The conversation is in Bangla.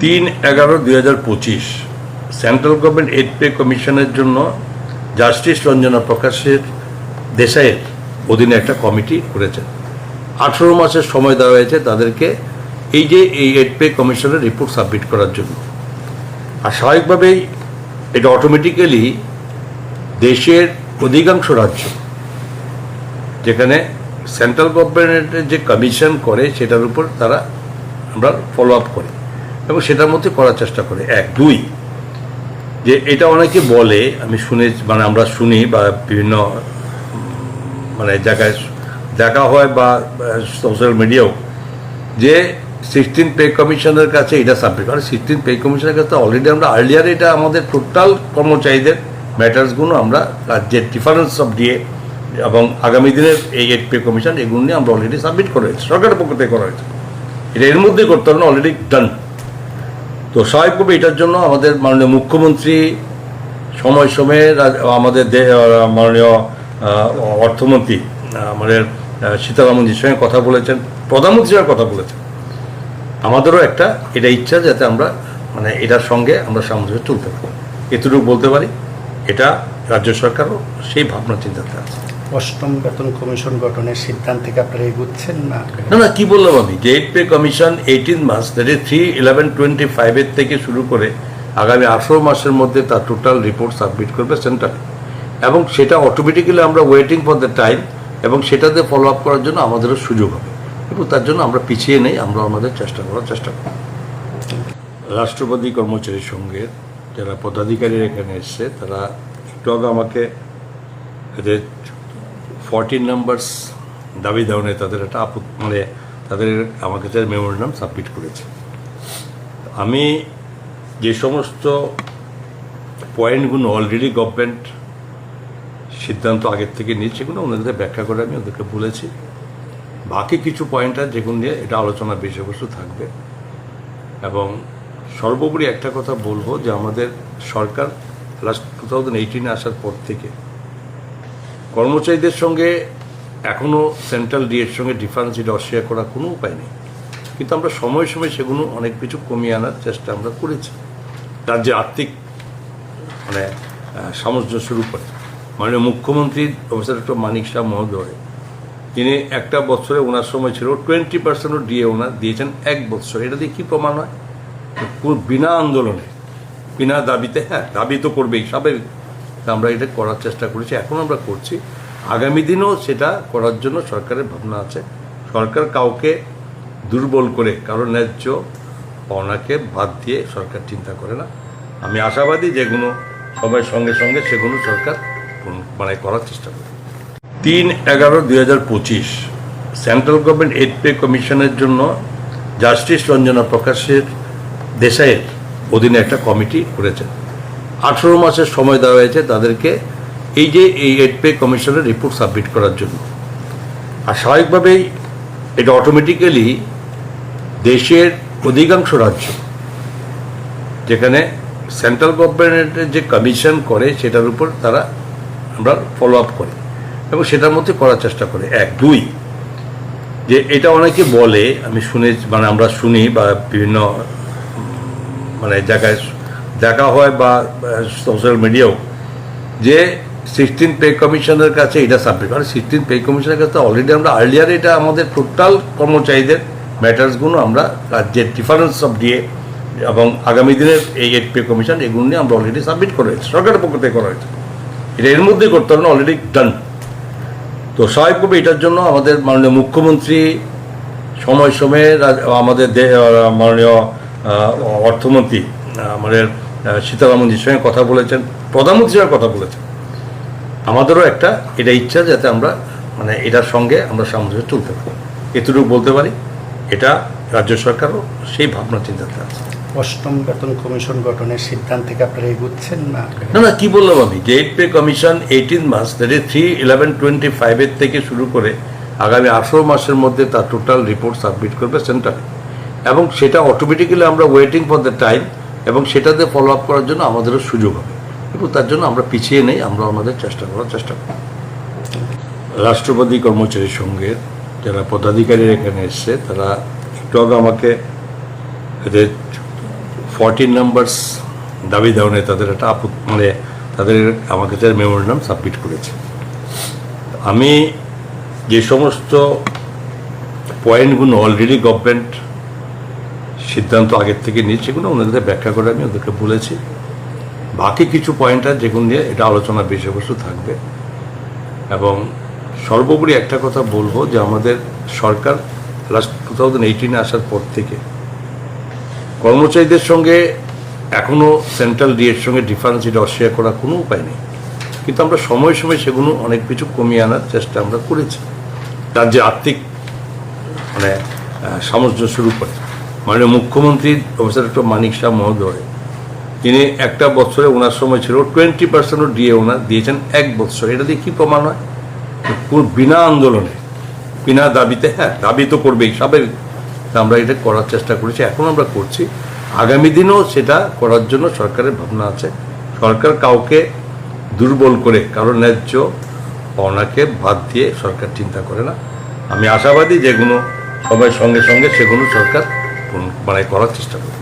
তিন এগারো দুই হাজার পঁচিশ, সেন্ট্রাল গভর্নমেন্ট এইড পে কমিশনের জন্য জাস্টিস রঞ্জনা প্রকাশের দেশাইয়ের অধীনে একটা কমিটি করেছেন আঠেরো মাসের সময় দেওয়া হয়েছে তাদেরকে এই যে এই এইড পে কমিশনের রিপোর্ট সাবমিট করার জন্য। আর স্বাভাবিকভাবেই এটা অটোমেটিক্যালি দেশের অধিকাংশ রাজ্য, যেখানে সেন্ট্রাল গভর্নমেন্টের যে কমিশন করে সেটার উপর তারা আমরা ফলো আপ করি। এবং সেটার মধ্যে করার চেষ্টা করে। এক। দুই, যে এটা অনেকে বলে, আমি শুনে মানে আমরা শুনি বা বিভিন্ন মানে জায়গায় দেখা হয় বা সোশ্যাল মিডিয়াও, যে সিক্সটিন পে কমিশনের কাছে এটা সাবমিট করে। সিক্সটিন পে কমিশনের কাছে অলরেডি আমরা আর্লিয়ার এটা আমাদের টোটাল কর্মচারীদের ম্যাটার্সগুলো আমরা রাজ্যের ডিফারেন্স অফ দিয়ে এবং আগামী দিনের এই এইট পে কমিশন এগুলো নিয়ে আমরা অলরেডি সাবমিট করা সরকারের পক্ষ থেকে করা হয়েছে। এটা এর মধ্যেই করতে হবে অলরেডি ডান তো স্বাভাবিকভাবে এটার জন্য আমাদের মাননীয় মুখ্যমন্ত্রী সময় সময়ে আমাদের মাননীয় অর্থমন্ত্রী, আমাদের সীতারামনজির সঙ্গে কথা বলেছেন প্রধানমন্ত্রী সঙ্গে কথা বলেছেন। আমাদেরও একটা এটা ইচ্ছা যাতে আমরা মানে এটার সঙ্গে আমরা সামঞ্জস্য চলতে পারি। এতটুকু বলতে পারি। এটা রাজ্য সরকারও সেই ভাবনা চিন্তাতে আছে। অষ্টম বেতন কমিশন গঠনের সিদ্ধান্ত থেকে আপনারা এগুচ্ছেন না? না না কি বললাম আমি? যে এইট পে কমিশন এইটিন মাস দ্যাট থ্রি ইলেভেন টোয়েন্টি ফাইভের থেকে শুরু করে আগামী আঠেরো মাসের মধ্যে তার টোটাল রিপোর্ট সাবমিট করবে সেন্টারে এবং সেটা অটোমেটিক্যালি আমরা ওয়েটিং ফর দ্য টাইম এবং সেটাতে ফলো আপ করার জন্য আমাদেরও সুযোগ হবে। এবং তার জন্য আমরা পিছিয়ে নেই আমরা আমাদের চেষ্টা করার চেষ্টা করি রাষ্ট্রপতি কর্মচারী সঙ্গে যারা পদাধিকারীরা এখানে এসছে তারা আগে আমাকে এদের ফর্টিন নাম্বারস দাবি দেওয়ানে তাদের একটা আপত মানে তাদের আমার কাছে মেমোরেন্ডাম সাবমিট করেছে। আমি যে সমস্ত পয়েন্টগুলো অলরেডি গভর্নমেন্ট সিদ্ধান্ত আগের থেকে নিয়েছে, সেগুলো ওনাদের ব্যাখ্যা করে আমি ওদেরকে বলেছি। বাকি কিছু পয়েন্ট আছে যেগুলো নিয়ে এটা আলোচনা বিষয়বস্তু থাকবে। এবং সর্বোপরি একটা কথা বলব যে আমাদের সরকার লাস্ট টু থাউজেন্ড এইটিনে আসার পর থেকে কর্মচারীদের সঙ্গে এখনও সেন্ট্রাল ডিএর সঙ্গে ডিফারেন্স এটা অস্বীকার করার কোনো উপায় নেই। কিন্তু আমরা সময় সময় সেগুলো অনেক কিছু কমিয়ে আনার চেষ্টা আমরা করেছি। তার যে আর্থিক মানে আহ, সামঞ্জস্যের উপরে মাননীয় মুখ্যমন্ত্রী প্রফেসর ডক্টর মানিক শাহ মহোদয় তিনি একটা বছরে ওনার সময় ছিল টোয়েন্টি পার্সেন্টও ডিএ ওনার দিয়েছেন এক বছর। এটা দিয়ে কী প্রমাণ হয়? বিনা আন্দোলনে বিনা দাবিতে হ্যাঁ দাবি তো করবেই স্বাভাবিক আমরা এটা করার চেষ্টা করেছি, এখন আমরা করছি। আগামী দিনেও সেটা করার জন্য সরকারের ভাবনা আছে। সরকার কাউকে দুর্বল করে, কারও ন্যায্য পাওনাকে বাদ দিয়ে সরকার চিন্তা করে না। আমি আশাবাদী যেগুলো সময়ের সঙ্গে সঙ্গে সেগুলো সরকার মানে করার চেষ্টা করে তিন এগারো দুই হাজার পঁচিশ, সেন্ট্রাল গভর্নমেন্ট এইড পে কমিশনের জন্য জাস্টিস রঞ্জনা প্রকাশের দেশাইয়ের অধীনে একটা কমিটি করেছেন আঠেরো মাসের সময় দেওয়া হয়েছে তাদেরকে এই যে এই এইড পে কমিশনের রিপোর্ট সাবমিট করার জন্য। আর স্বাভাবিকভাবেই এটা অটোমেটিক্যালি দেশের অধিকাংশ রাজ্য, যেখানে সেন্ট্রাল গভর্নমেন্টের যে কমিশন করে সেটার উপর তারা আমরা ফলো আপ করি এবং সেটার মধ্যে করার চেষ্টা করে। এক, দুই, যে এটা অনেকে বলে, আমি শুনে মানে আমরা শুনি বা বিভিন্ন মানে জায়গায় দেখা হয় বা সোশ্যাল মিডিয়াও যে সিক্সটিন পে কমিশনের কাছে এটা সাবমিট করে সিক্সটিন পে কমিশনের কাছে অলরেডি আমরা আর্লিয়ার এটা আমাদের টোটাল কর্মচারীদের ম্যাটার্সগুলো আমরা রাজ্যের ডিফারেন্স অফ দিয়ে এবং আগামী দিনের এই এইট পে কমিশন এগুলো নিয়ে আমরা অলরেডি সাবমিট করা হয়েছে, সরকারের পক্ষ থেকে করা হয়েছে। এটা এর মধ্যেই করতে হবে না অলরেডি ডান তো স্বাভাবিকভাবে এটার জন্য আমাদের মাননীয় মুখ্যমন্ত্রী সময় সময়ে আমাদের মাননীয় অর্থমন্ত্রী আমাদের সীতারামনজির সঙ্গে কথা বলেছেন প্রধানমন্ত্রীর সঙ্গে কথা বলেছেন। আমাদেরও একটা এটা ইচ্ছা যাতে আমরা মানে এটার সঙ্গে আমরা সামঞ্জস্য চলতে পারি। এতটুকু বলতে পারি এটা রাজ্য সরকারও সেই ভাবনা চিন্তাতে আছে। অষ্টম বেতন কমিশন গঠনের সিদ্ধান্ত থেকে আপনারা এগুচ্ছেন না? না না কি বললাম আমি? যে eight pay commission eighteen mass that is three eleven twenty ফাইভের থেকে শুরু করে আগামী আঠেরো মাসের মধ্যে তার টোটাল রিপোর্ট সাবমিট করবে সেন্টারে এবং সেটা অটোমেটিক্যালি আমরা ওয়েটিং ফর দ্য টাইম এবং সেটাতে ফলো আপ করার জন্য আমাদেরও সুযোগ হবে। এবং তার জন্য আমরা পিছিয়ে নেই, আমরা আমাদের চেষ্টা করার চেষ্টা করি রাষ্ট্রপতি কর্মচারী সঙ্গে যারা পদাধিকারীরা এখানে এসছে, তারা একটু আগে আমাকে এদের ফর্টিন নাম্বারস দাবি দেওয়ানে তাদের একটা আপত মানে তাদের আমার কাছে মেমোরেন্ডাম সাবমিট করেছে। আমি যে সমস্ত পয়েন্টগুলো অলরেডি গভর্নমেন্ট সিদ্ধান্ত আগের থেকে নিয়েছে সেগুলো ওনাদের ব্যাখ্যা করে আমি ওদেরকে বলেছি। বাকি কিছু পয়েন্ট আছে যেগুলো নিয়ে এটা আলোচনা বিষয়বস্তু থাকবে। এবং সর্বোপরি একটা কথা বলব যে আমাদের সরকার লাস্ট টু থাউজেন্ড এইটিনে আসার পর থেকে কর্মচারীদের সঙ্গে এখনও সেন্ট্রাল ডিএর সঙ্গে ডিফারেন্স এটা অস্বীকার করার কোনো উপায় নেই। কিন্তু আমরা সময় সময় সেগুলো অনেক কিছু কমিয়ে আনার চেষ্টা আমরা করেছি। তার যে আর্থিক মানে আহ, সামঞ্জস্য শুরু করে মাননীয় মুখ্যমন্ত্রী প্রফেসর ডক্টর মানিক শাহ মহোদয়, তিনি একটা বছরে ওনার সময় ছিল টোয়েন্টি পার্সেন্টও ডিএ ওনার, দিয়েছেন এক বছর। এটা দিয়ে কী প্রমাণ হয়? বিনা আন্দোলনে, বিনা দাবিতে হ্যাঁ দাবি তো করবেই স্বাভাবিক আমরা এটা করার চেষ্টা করেছি, এখন আমরা করছি। আগামী দিনেও সেটা করার জন্য সরকারের ভাবনা আছে। সরকার কাউকে দুর্বল করে, কারও ন্যায্য পাওনাকে বাদ দিয়ে সরকার চিন্তা করে না। আমি আশাবাদী যেগুলো সবাই সঙ্গে সঙ্গে সেগুলো সরকার মানে করার চেষ্টা করবে।